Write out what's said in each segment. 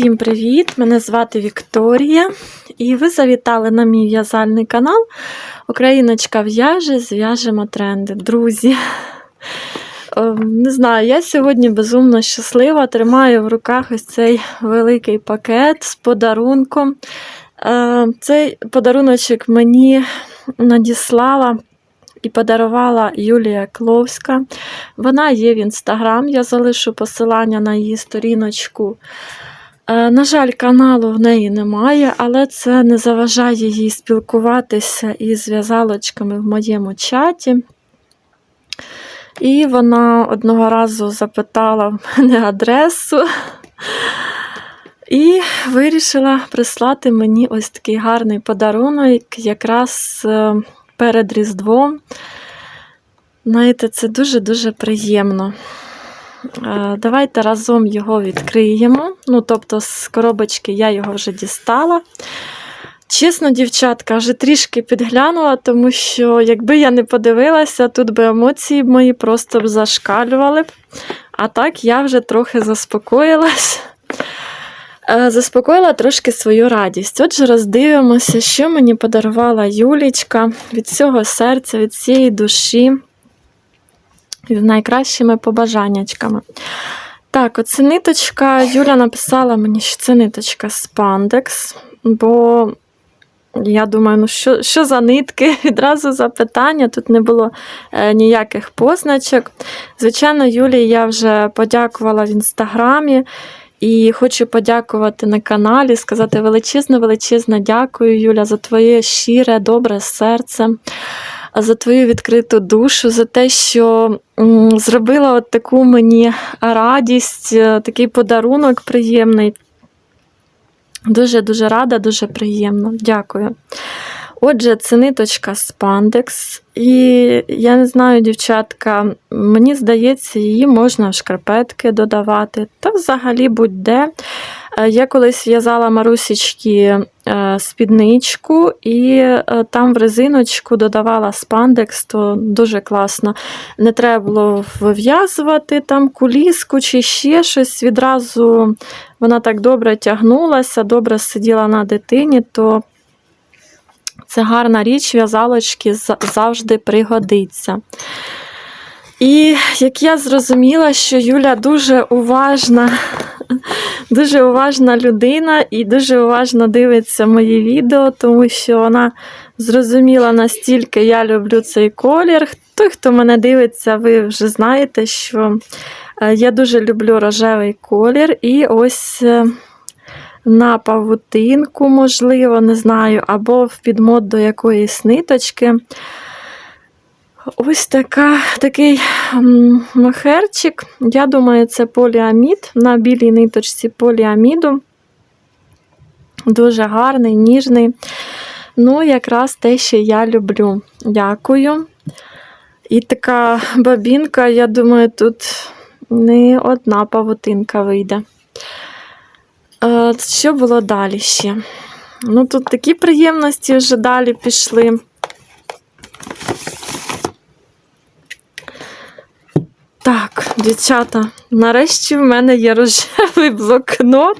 Всім привіт! Мене звати Вікторія, і ви завітали на мій в'язальний канал Україночка в'яже, зв'яжемо тренди. Друзі. ем, Не знаю, я сьогодні безумно щаслива. Тримаю в руках ось цей великий пакет з подарунком. Е, Цей подаруночок мені надіслала і подарувала Юлія Кловська. Вона є в інстаграм, я залишу посилання на її сторіночку. Е, На жаль, каналу в неї немає, але це не заважає їй спілкуватися із в'язалочками в моєму чаті. І вона одного разу запитала в мене адресу і вирішила прислати мені ось такий гарний подарунок, якраз е, перед Різдвом. Знаєте, це дуже-дуже приємно. Е, Давайте разом його відкриємо. Ну, тобто, з коробочки я його вже дістала. Чесно, дівчатка, вже трішки підглянула, тому що, якби я не подивилася, тут би емоції мої просто б зашкалювали б. А так я вже трохи заспокоїлась. Е, Заспокоїла трошки свою радість. Отже, роздивимося, що мені подарувала Юлічка від цього серця, від цієї душі з найкращими побажаннячками. Так, оце ниточка. Юля написала мені, що це ниточка спандекс, бо я думаю, ну що, що за нитки? Відразу запитання, тут не було е, ніяких позначок. Звичайно, Юлі я вже подякувала в інстаграмі. І хочу подякувати на каналі, сказати величезне, величезне дякую, Юля, за твоє щире, добре серце, за твою відкриту душу, за те, що зробила от таку мені радість, е, такий подарунок приємний. Дуже-дуже рада, дуже приємно. Дякую. Отже, це ниточка спандекс. І я не знаю, дівчатка, мені здається, її можна в шкарпетки додавати, та взагалі будь-де. Е, Я колись в'язала марусічки спідничку, і е, там в резиночку додавала спандекс, то дуже класно. Не треба було вив'язувати там куліску чи ще щось. Відразу вона так добре тягнулася, добре сиділа на дитині, то це гарна річ, в'язалочки завжди пригодиться. І як я зрозуміла, що Юля дуже уважна, дуже уважна людина і дуже уважно дивиться мої відео, тому що вона зрозуміла настільки, я люблю цей колір. Той, хто мене дивиться, ви вже знаєте, що е, я дуже люблю рожевий колір. І ось е, на павутинку, можливо, не знаю, або в підмот до якоїсь ниточки. Ось така, такий м, мохерчик. Я думаю, це поліамід на білій ниточці поліаміду. Дуже гарний, ніжний. Ну, якраз те, що я люблю. Дякую. І така бабінка, я думаю, тут не одна павутинка вийде. Е, Що було далі ще? Ну, тут такі приємності вже далі пішли. Так, дівчата, нарешті в мене є рожевий блокнот.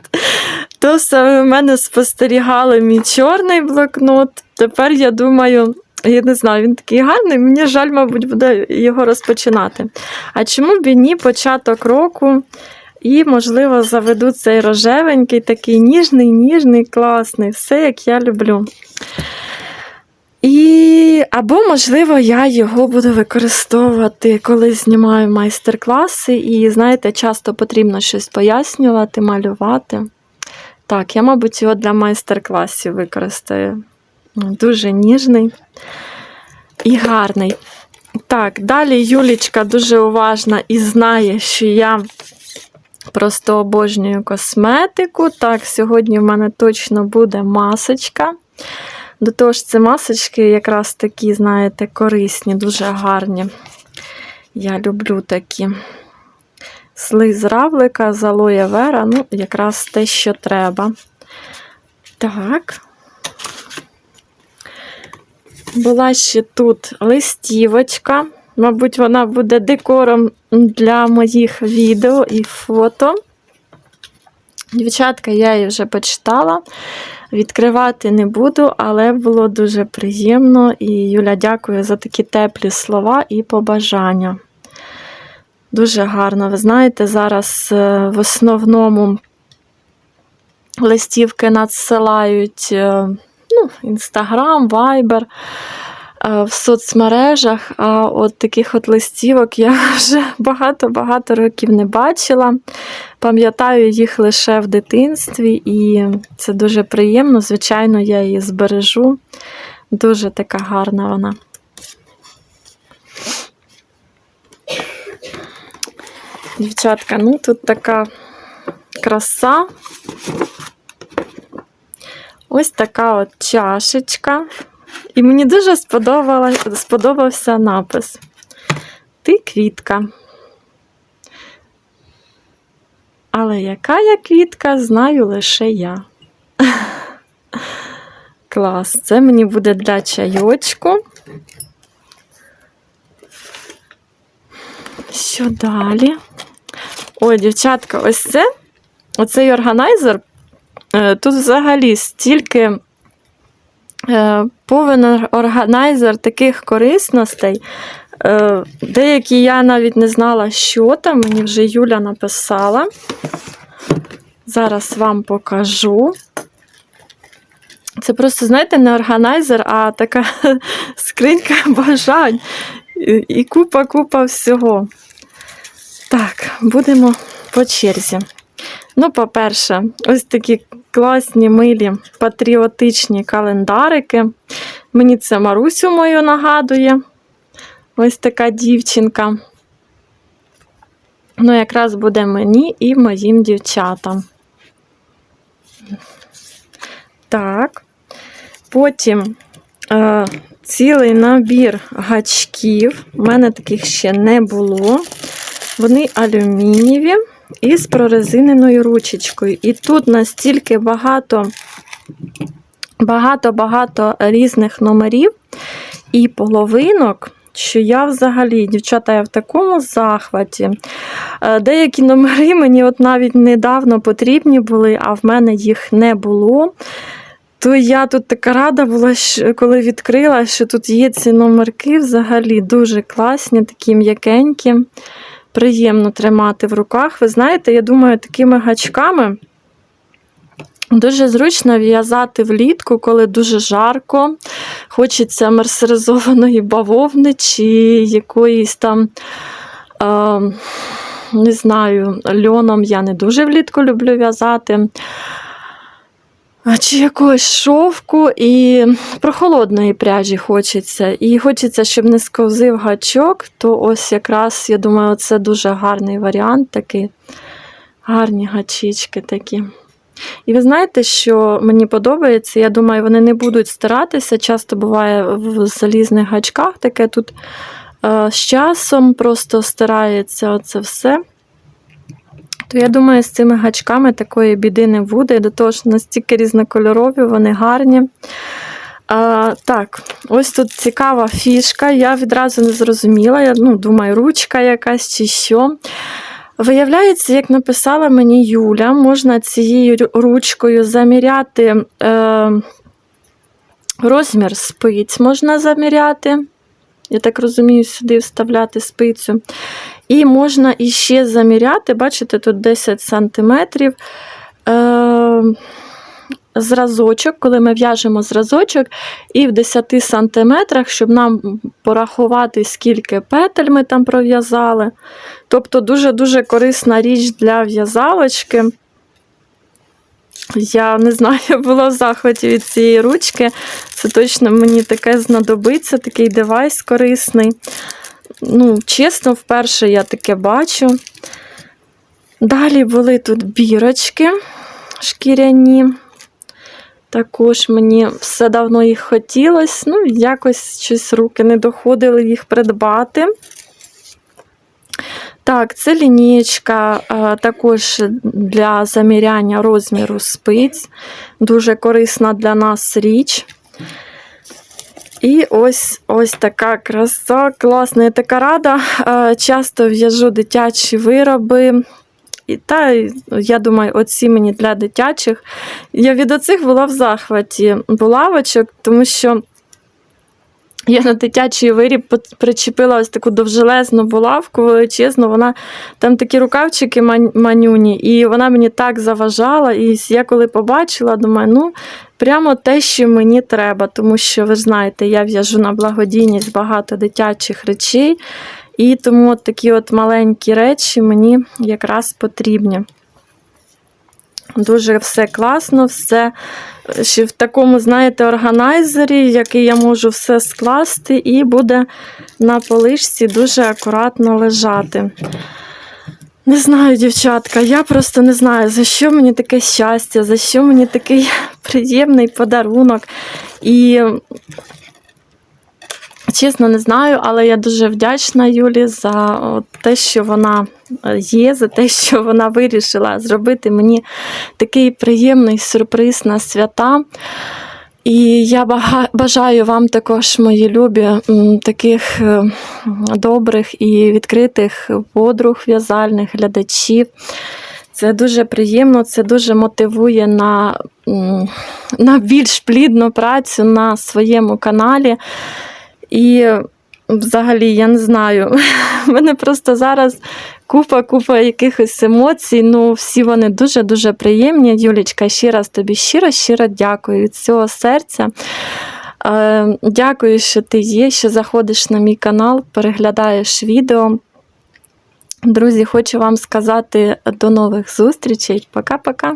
То саме в мене спостерігали мій чорний блокнот. Тепер я думаю, я не знаю, він такий гарний, мені жаль, мабуть, буде його розпочинати. А чому б і ні початок року? І, можливо, заведу цей рожевенький, такий ніжний, ніжний, класний, все як я люблю. І або, можливо, я його буду використовувати, коли знімаю майстер-класи, і, знаєте, часто потрібно щось пояснювати, малювати. Так, я, мабуть, його для майстер-класів використаю. Дуже ніжний і гарний. Так, далі Юлічка дуже уважна і знає, що я просто обожнюю косметику. Так, сьогодні в мене точно буде масочка. До того ж, це масочки якраз такі, знаєте, корисні, дуже гарні. Я люблю такі. Слиз равлика з алоє вера, ну, якраз те, що треба. Так. Була ще тут листівочка. Мабуть, вона буде декором для моїх відео і фото. Дівчатка, я її вже почитала. Відкривати не буду, але було дуже приємно. І Юля, дякую за такі теплі слова і побажання. Дуже гарно. Ви знаєте, зараз е, в основному листівки надсилають е, ну, Інстаграм, Вайбер в соцмережах. А от таких от листівок я вже багато-багато років не бачила. Пам'ятаю їх лише в дитинстві, і це дуже приємно. Звичайно, я її збережу. Дуже така гарна вона. Дівчатка, ну тут така краса. Ось така от чашечка. І мені дуже сподобався напис. Ти квітка. Але яка я квітка, знаю лише я. Клас. Це мені буде для чайочку. Що далі? Ой, дівчатка, ось це. Оцей органайзер. е, Тут взагалі стільки повен органайзер таких корисностей. Е, Деякі я навіть не знала, що там. Мені вже Юля написала. Зараз вам покажу. Це просто, знаєте, не органайзер, а така скринька бажань. І купа-купа всього. Так, будемо по черзі. Ну, по-перше, ось такі класні, милі, патріотичні календарики. Мені це Марусю мою нагадує. Ось така дівчинка. Ну, якраз буде мені і моїм дівчатам. Так. Потім е, цілий набір гачків. У мене таких ще не було. Вони алюмінієві і з прорезиненою ручечкою. І тут настільки багато, багато-багато різних номерів і половинок. Що я взагалі, дівчата, я в такому захваті. Е, Деякі номери мені от навіть недавно потрібні були, а в мене їх не було. То я тут така рада була, коли відкрила, що тут є ці номерки взагалі дуже класні, такі м'якенькі. Приємно тримати в руках. Ви знаєте, я думаю, такими гачками дуже зручно в'язати влітку, коли дуже жарко. Хочеться мерсеризованої бавовни чи якоїсь там. Е, не знаю, льоном я не дуже влітку люблю в'язати. Чи якогось шовку і прохолодної пряжі хочеться. І хочеться, щоб не сковзив гачок, то ось якраз, я думаю, це дуже гарний варіант такий. Гарні гачічки такі. І ви знаєте, що мені подобається? Я думаю, вони не будуть старатися. Часто буває в залізних гачках таке тут е, з часом просто стирається оце все. То я думаю, з цими гачками такої біди не буде. До того ж, настільки різнокольорові, вони гарні. А, так, ось тут цікава фішка. Я відразу не зрозуміла. Я ну, думаю, ручка якась чи що. Виявляється, як написала мені Юля, можна цією ручкою заміряти е, розмір спиць, можна заміряти. Я так розумію, сюди вставляти спицю. І можна іще заміряти, бачите, тут 10 см. Е, зразочок, коли ми в'яжемо зразочок, і в 10 сантиметрах, щоб нам порахувати, скільки петель ми там пров'язали. Тобто дуже-дуже корисна річ для в'язалочки. Я не знаю, я була в захваті від цієї ручки. Це точно мені таке знадобиться, такий девайс корисний. Ну, чесно, вперше я таке бачу. Далі були тут бірочки шкіряні. Також мені все давно їх хотілося. Ну, якось щось руки не доходили їх придбати. Так, це лінієчка також для заміряння розміру спиць. Дуже корисна для нас річ. І ось ось така краса, класна. Я така рада. Е, Часто в'яжу дитячі вироби І та я думаю, оці мені для дитячих. Я від оцих була в захваті булавочок, тому що. Я на дитячий виріб причепила ось таку довжелезну булавку величезну. Вона там такі рукавчики манюні, і вона мені так заважала. І я коли побачила, думаю, ну прямо те, що мені треба, тому що ви знаєте, я в'яжу на благодійність багато дитячих речей, і тому от такі от маленькі речі мені якраз потрібні. Дуже все класно, все ще в такому, знаєте, органайзері, який я можу все скласти, і буде на полишці дуже акуратно лежати. Не знаю, дівчатка, я просто не знаю, за що мені таке щастя, за що мені такий приємний подарунок. І чесно не знаю, але я дуже вдячна Юлі за те, що вона е, є, за те, що вона вирішила зробити мені такий приємний сюрприз на свята. І я бажаю вам також, мої любі, таких е, добрих і відкритих подруг в'язальних глядачів. Це дуже приємно, це дуже мотивує на, на більш плідну працю на своєму каналі. І взагалі, я не знаю, в мене просто зараз купа-купа якихось емоцій. Ну, всі вони дуже-дуже приємні. Юлічка, ще раз тобі щиро-щиро дякую від цього серця. Е, Дякую, що ти є, що заходиш на мій канал, переглядаєш відео. Друзі, хочу вам сказати до нових зустрічей. Пока-пока.